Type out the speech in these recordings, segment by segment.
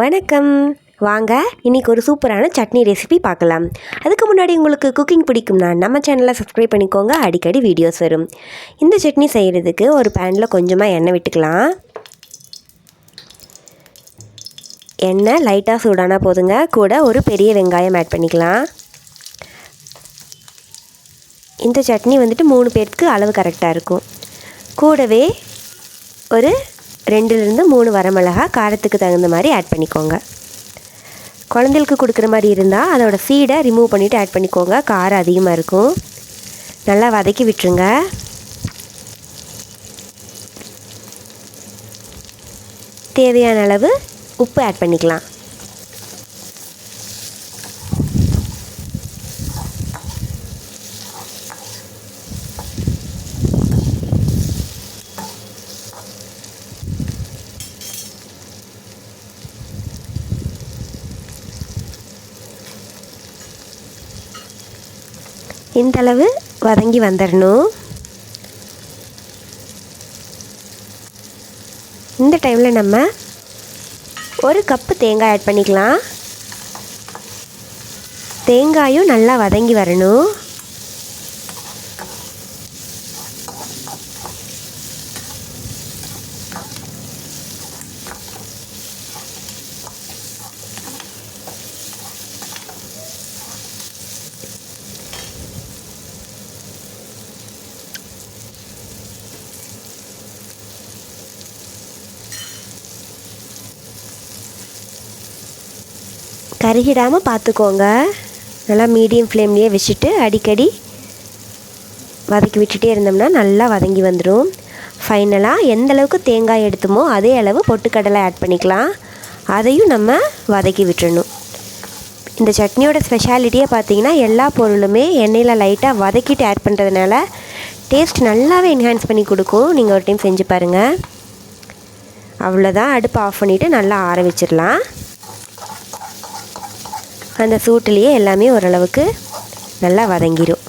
வணக்கம். வாங்க இன்றைக்கி ஒரு சூப்பரான சட்னி ரெசிபி பார்க்கலாம். அதுக்கு முன்னாடி உங்களுக்கு குக்கிங் பிடிக்கும்னா நம்ம சேனலை சப்ஸ்கிரைப் பண்ணிக்கோங்க அடிக்கடி வீடியோஸ் வரும். இந்த சட்னி செய்கிறதுக்கு ஒரு பேனில் கொஞ்சமாக எண்ணெய் விட்டுக்கலாம். எண்ணெய் லைட்டாக சூடானா போதுங்க. கூட ஒரு பெரிய வெங்காயம் ஆட் பண்ணிக்கலாம். இந்த சட்னி வந்துட்டு மூணு பேருக்கு அளவு கரெக்டாக இருக்கும். கூடவே ஒரு ரெண்டுலேருந்து மூணு வரமிளகா காரத்துக்கு தகுந்த மாதிரி ஆட் பண்ணிக்கோங்க. குழந்தைகளுக்கு கொடுக்குற மாதிரி இருந்தால் அதோட சீடை ரிமூவ் பண்ணிவிட்டு ஆட் பண்ணிக்கோங்க. காரம் அதிகமாக இருக்கும். நல்லா வதக்கி விட்டுருங்க. தேவையான அளவு உப்பு ஆட் பண்ணிக்கலாம். இந்தளவு வதங்கி வந்துடணும் இந்த டைமில் நம்ம ஒரு கப்பு தேங்காய் ஆட் பண்ணிக்கலாம். தேங்காயும் நல்லா வதங்கி வரணும். கருகிடாமல் பார்த்துக்கோங்க நல்லா மீடியம் ஃப்ளேம்லேயே வச்சுட்டு அடிக்கடி வதக்கி விட்டுட்டே இருந்தோம்னா நல்லா வதங்கி வந்துடும் ஃபைனலாக எந்த அளவுக்கு தேங்காய் எடுத்துமோ அதே அளவு பொட்டுக்கடலை ஆட் பண்ணிக்கலாம். அதையும் நம்ம வதக்கி விட்டுறணும். இந்த சட்னியோட ஸ்பெஷாலிட்டியே பார்த்தீங்கன்னா எல்லா பொருளுமே எண்ணெயில் லைட்டாக வதக்கிட்டு ஆட் பண்ணுறதுனால டேஸ்ட் நல்லாவே என்ஹான்ஸ் பண்ணி கொடுக்கும். நீங்கள் ஒரு டைம் செஞ்சு பாருங்கள் அவ்வளோதான் அடுப்பு ஆஃப் பண்ணிவிட்டு நல்லா ஆற வச்சிடலாம் அந்த சூட்டுலேயே எல்லாமே ஓரளவுக்கு நல்லா வதங்கிடும்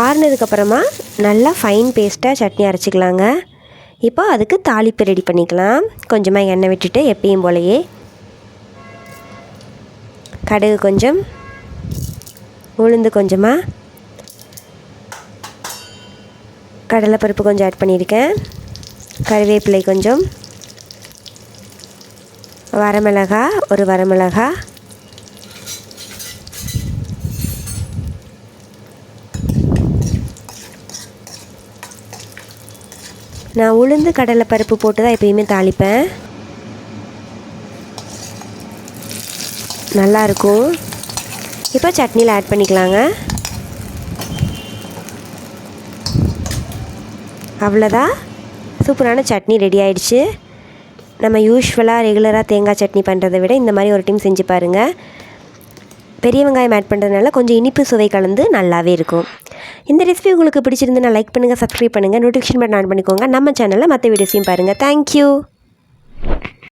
ஆறுனதுக்கப்புறமா நல்லா ஃபைன் பேஸ்ட்டாக சட்னி அரைச்சிக்கலாங்க. இப்போ அதுக்கு தாளிப்பு ரெடி பண்ணிக்கலாம். கொஞ்சமாக எண்ணெய் விட்டுட்டு எப்பயும் போலையே கடுகு கொஞ்சம் உளுந்து கொஞ்சமாக கடலைப்பருப்பு கொஞ்சம் ஆட் பண்ணியிருக்கேன் கருவேப்பிலை கொஞ்சம் வரமிளகா ஒரு வரமிளகா நான் உளுந்து கடலைப்பருப்பு போட்டு தான் எப்பயுமே தாளிப்பேன். நல்லாயிருக்கும். இப்போ சட்னியில் ஆட் பண்ணிக்கலாங்க. அவ்வளோதான். சூப்பரான சட்னி ரெடி ஆயிடுச்சு. நம்ம யூஸ்வலாக ரெகுலராக தேங்காய் சட்னி பண்ணுறதை விட இந்த மாதிரி ஒரு டைம் செஞ்சு பாருங்கள் பெரிய வெங்காயம் ஆட் பண்ணுறதுனால கொஞ்சம் இனிப்பு சுவை கலந்து நல்லாவே இருக்கும். இந்த ரெசிபி உங்களுக்கு பிடிச்சிருந்துன்னா லைக் பண்ணுங்கள் சப்ஸ்கிரைப் பண்ணுங்கள் நோட்டிஃபிகேஷன் பட்டன் ஆன் பண்ணிக்கோங்க. நம்ம சேனலில் மற்ற வீடியோஸையும் பாருங்கள் தேங்க்யூ